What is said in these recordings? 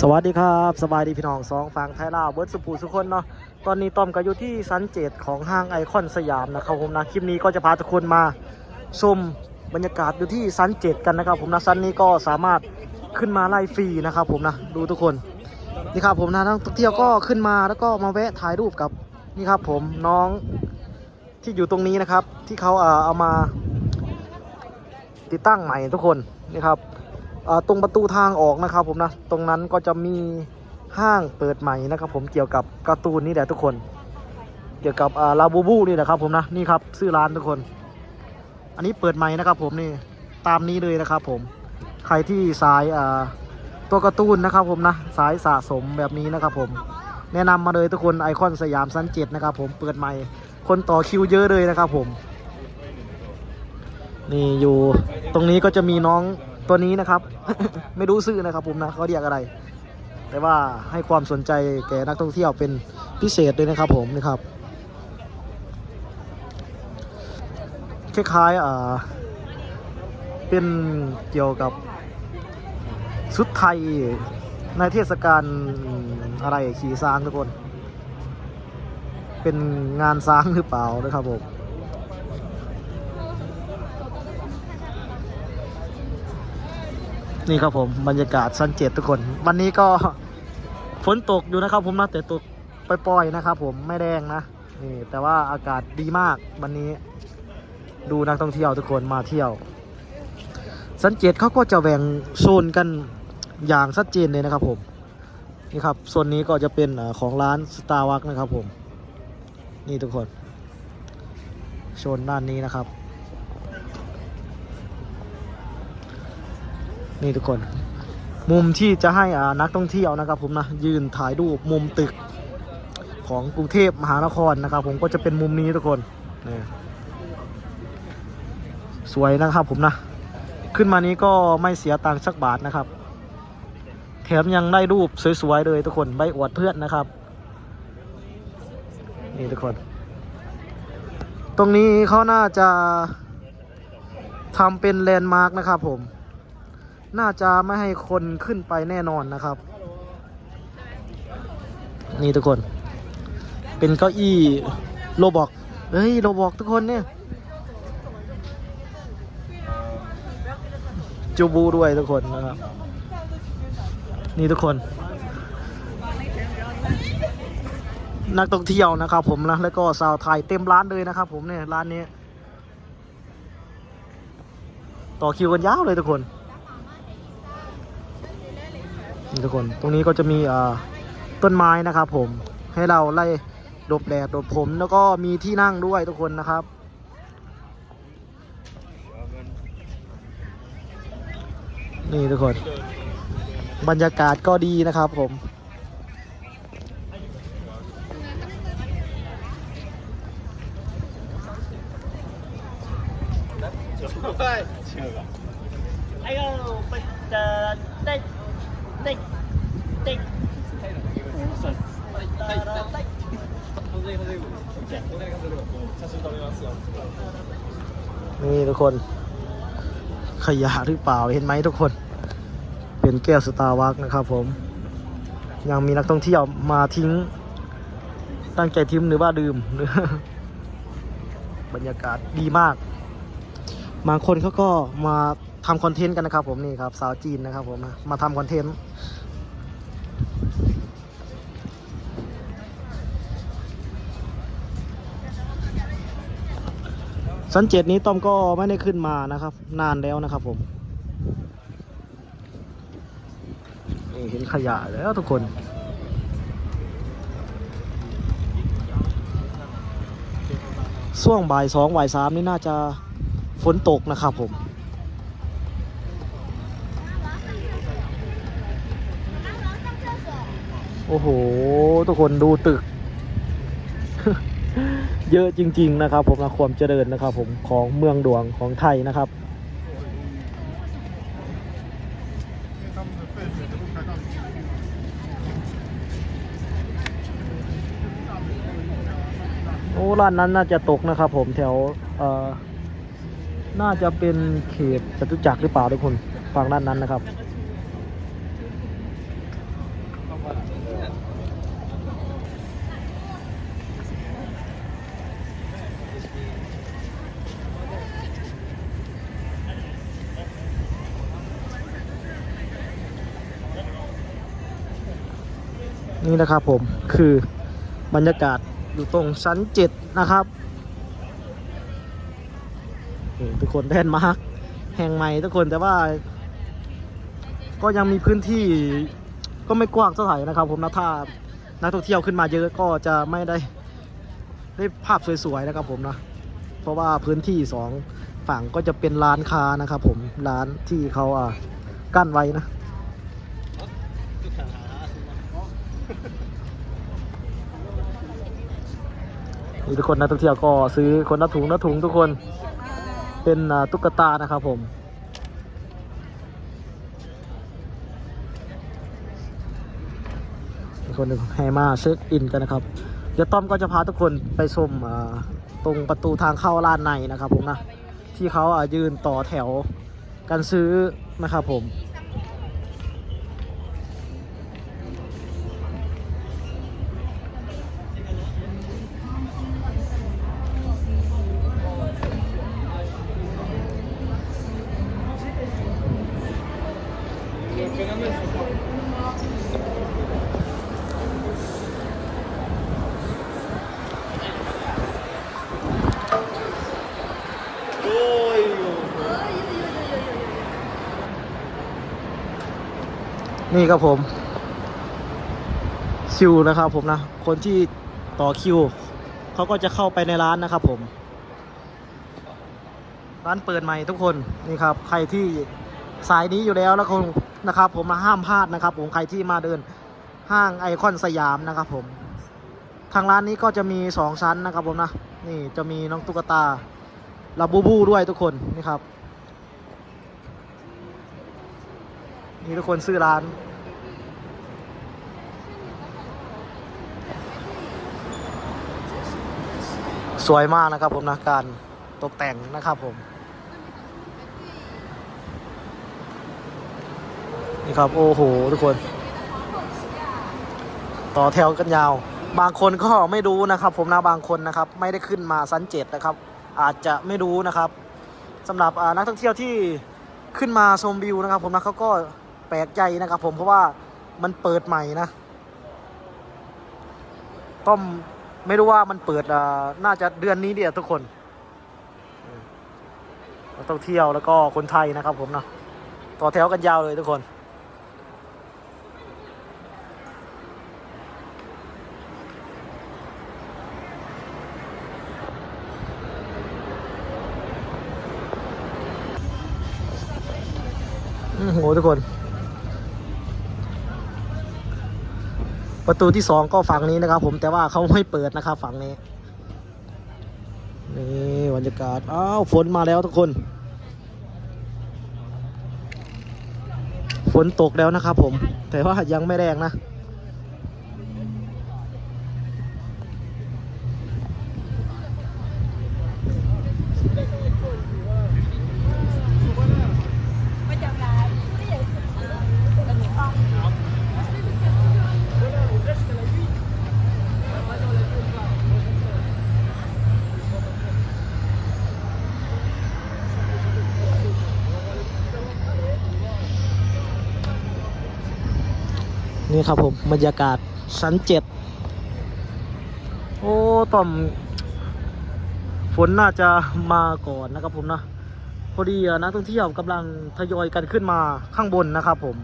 สวัสดีครับสบายดีพี่น้องสองฝั่งไทยลาวเบิร์ดสุภูสุคนเนาะตอนนี้ต้อมก็อยู่ที่ซันเจ็ดของห้างไอคอนสยามนะครับผมนะคลิปนี้ก็จะพาทุกคนมาชมบรรยากาศอยู่ที่ซันเจ็ดกันนะครับผมนะซันนี้ก็สามารถขึ้นมาไล่ฟรีนะครับผมนะดูทุกคนนี่ครับผมนะนักท่องเที่ยวก็ขึ้นมาแล้วก็มาแวะถ่ายรูปกับนี่ครับผมน้องที่อยู่ตรงนี้นะครับ ที่เขาเอ่อเอามาติดตั้งใหม่ทุกคนนี่ครับ ตรงประตูทางออกนะครับผมนะ ตรงนั้นก็จะมีห้างเปิดใหม่นะครับผมเกี่ยวกับการ์ตูนนี่แหละทุกคน เกี่ยวกับลาบูบูนี่แหละครับผมนะนี่ครับชื่อร้านทุกคน อันนี้เปิดใหม่นะครับผมนี่ตามนี้เลยนะครับผมใครที่สายอ่าตัวการ์ตูนนะครับผมนะสายสะสมแบบนี้นะครับผมแนะนำมาเลยทุกคนไอคอนสยามซันเจ็ดนะครับผมเปิดใหม่ คนต่อคิวเยอะเลยนะครับผม นี่อยู่ตรงนี้ก็จะมีน้อง ตัวนี้นะครับ ไม่รู้ชื่อนะครับผมนะเขาเรียกอะไร แต่ว่าให้ความสนใจแก่นักท่องเที่ยวเป็นพิเศษด้วยนะครับผมนะครับคล้ายๆอ่าเป็นเกี่ยวกับชุดไทยในเทศกาลอะไรขี่ช้างทุกคน เป็นงานช้างหรือเปล่านะครับผม นี่ครับผมบรรยากาศซันเจ็ดทุกคน วันนี้ก็ฝนตกอยู่นะครับผมนะแต่ตกปล่อยๆนะครับผมไม่แรงนะนี่แต่ว่าอากาศดีมากวันนี้ ดูนักท่องเที่ยวทุกคนมาเที่ยวซันเจ็ดเขาก็จะแบ่งโซนกันอย่างชัดเจนเลยนะครับผมนี่ครับโซนนี้ก็จะเป็นของร้านสตาร์วักนะครับผม นี่ทุกคนโซนด้านนี้นะครับ นี่ทุกคน มุมที่จะให้นักท่องเที่ยวนะครับ ผมนะยืนถ่ายรูปมุมตึกของกรุงเทพมหานครนะครับ ผมก็จะเป็นมุมนี้ทุกคนนี่สวยนะครับผมนะ ขึ้นมานี้ก็ไม่เสียตังค์สักบาทนะครับ แถมยังได้รูปสวยๆเลยทุกคนใบอวดเพื่อนนะครับ นี่ทุกคน ตรงนี้เขาน่าจะทำเป็นแลนด์มาร์กนะครับผม น่าจะไม่ให้คนขึ้นไปแน่นอนนะครับ นี่ทุกคน เป็นเก้าอี้โลบอกเฮ้ยโลบอกทุกคนเนี่ยจูบูด้วยทุกคนนะครับ นี่ทุกคน นักท่องเที่ยวนะครับ ผมนะแล้วก็สาวไทยเต็มร้านเลยนะครับ ผมเนี่ยร้านนี้ ต่อคิวกันยาวเลยทุกคน ทุกคน ตรงนี้ก็จะมีต้นไม้นะครับผม ให้เราไล่หลบแดดหลบผม แล้วก็มีที่นั่งด้วยทุกคนนะครับ นี่ทุกคน บรรยากาศก็ดีนะครับผมไปเชื่อ้เออไปเจอ นี่ทุกคน ขยะหรือเปล่าเห็นไหมทุกคน เป็นแก้วสตาร์วักนะครับผม ยังมีนักท่องเที่ยวมาทิ้ง ตั้งใจทิ้งหรือว่าดื่มบรรยากาศดีมาก บางคนเขาก็มาทำคอนเทนต์กันนะครับผมนี่ครับสาวจีนนะครับผมมาทำคอนเทนต์ สันเจ็ดนี้ต้อมก็ไม่ได้ขึ้นมานะครับ นานแล้วนะครับผมนี่เห็นขยะแล้วทุกคนช่วงบ่ายสองบ่ายสามนี่น่าจะฝนตกนะครับผม โอ้โห ทุกคนดูตึก เยอะจริง ๆ นะครับ ผมนะความเจริญนะครับ ผมของเมืองหลวงของไทยนะครับ โอ้ร้านนั้นน่าจะตกนะครับ ผมแถวเอ่อน่าจะเป็นเขตจตุจักรหรือเปล่าทุกคนฝั่งด้านนั้นนะครับ นี่นะครับผมคือบรรยากาศอยู่ตรงชั้นเจ็ดนะครับทุกคนแดนมาร์กแห่งใหม่ทุกคนแต่ว่า ก็ยังมีพื้นที่ก็ไม่กว้างเท่าไหร่นะครับ ผมนะถ้านักท่องเที่ยวขึ้นมาเยอะก็จะไม่ได้ได้ภาพสวยๆนะครับผมนะเพราะว่าพื้นที่สองฝั่งก็จะเป็นร้านค้านะครับผมร้านที่เขาอะกั้นไว้นะ ทุกคนนักท่องเที่ยวก็ซื้อคนละถุงละถุงทุกคนเป็นตุ๊กตานะครับผมทุกคนให้มาเช็คอินกันนะครับ เดี๋ยวต้อมก็จะพาทุกคนไปชมตรงประตูทางเข้าร้านในนะครับผมนะ ที่เขาอะยืนต่อแถวกันซื้อนะครับผม นี่ครับผม คิวนะครับผมนะ คนที่ต่อคิว เขาก็จะเข้าไปในร้านนะครับผม ร้านเปิดใหม่ทุกคนนี่ครับ ใครที่สายนี้อยู่แล้วแล้วคงนะครับ ผมมาห้ามพลาดนะครับ ผมใครที่มาเดินห้างไอคอนสยามนะครับผม ทางร้านนี้ก็จะมีสองชั้นนะครับผมนะ นี่จะมีน้องตุ๊กตาลาบูบูด้วยทุกคนนี่ครับ นี่ทุกคนซื้อร้าน สวยมากนะครับผมนะการตกแต่งนะครับผม นี่ครับโอ้โหทุกคน ต่อแถวกันยาว บางคนก็ไม่รู้นะครับ ผมนะบางคนนะครับ ไม่ได้ขึ้นมาซันเจ็ดนะครับ อาจจะไม่รู้นะครับสำหรับนักท่องเที่ยวที่ขึ้นมาชมวิวนะครับ ผมนะเขาก็ แปลกใจนะครับผมเพราะว่ามันเปิดใหม่นะต้อมไม่รู้ว่ามันเปิดอ่าน่าจะเดือนนี้เดียวทุกคนอืมนักท่องเที่ยวแล้วก็คนไทยนะครับผมเนาะต่อแถวกันยาวเลยทุกคน โอ้โหทุกคน ประตูที่สองก็ฝั่งนี้นะครับ ผมแต่ว่าเขาไม่เปิดนะครับ ฝั่งนี้นี่บรรยากาศอ้าวฝนมาแล้วทุกคน ฝนตกแล้วนะครับ ผมแต่ว่ายังไม่แรงนะ นี่ครับผมบรรยากาศชั้นเจ็ดโอ้ต่อม ฝนน่าจะมาก่อนนะครับผมนะพอดีอะนักท่องเที่ยวกำลังทยอยกันขึ้นมาข้างบนนะครับผม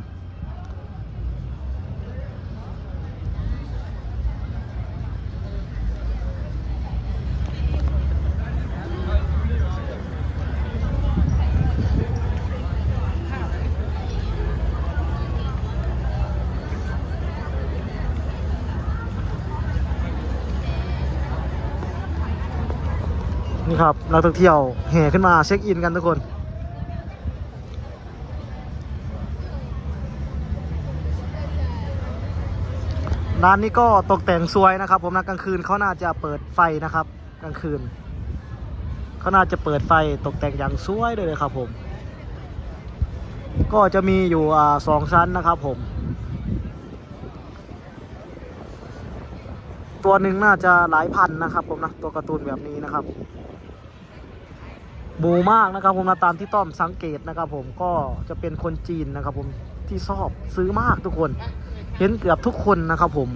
นี่ครับนักท่องเที่ยวแห่ขึ้นมาเช็คอินกันทุกคน ร้านนี้ก็ตกแต่งสวยนะครับ ผมนะกลางคืนเขาน่าจะเปิดไฟนะครับ กลางคืนเขาน่าจะเปิดไฟตกแต่งอย่างสวยเลยครับผม ก็จะมีอยู่อสองชั้นนะครับผม ตัวหนึ่งน่าจะหลายพันนะครับ ผมนะตัวการ์ตูนแบบนี้นะครับ หมูมากนะครับผมนะตามที่ต้อมสังเกตนะครับ ผมก็จะเป็นคนจีนนะครับ ผมที่ชอบซื้อมากทุกคน เห็นเกือบทุกคนนะครับผม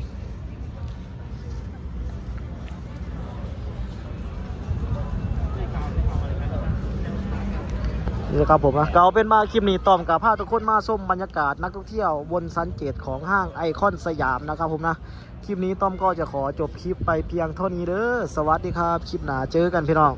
นี่นะครับผมนะก็เอาเป็นมาคลิปนี้ต้อมกับพาทุกคนมาส้มบรรยากาศนักท่องเที่ยวบนสันเกตของห้างไอคอนสยามนะครับผมนะคลิปนี้ต้อมก็จะขอจบคลิปไปเพียงเท่านี้เด้อสวัสดีครับ คลิปหนาเจอกันพี่น้อง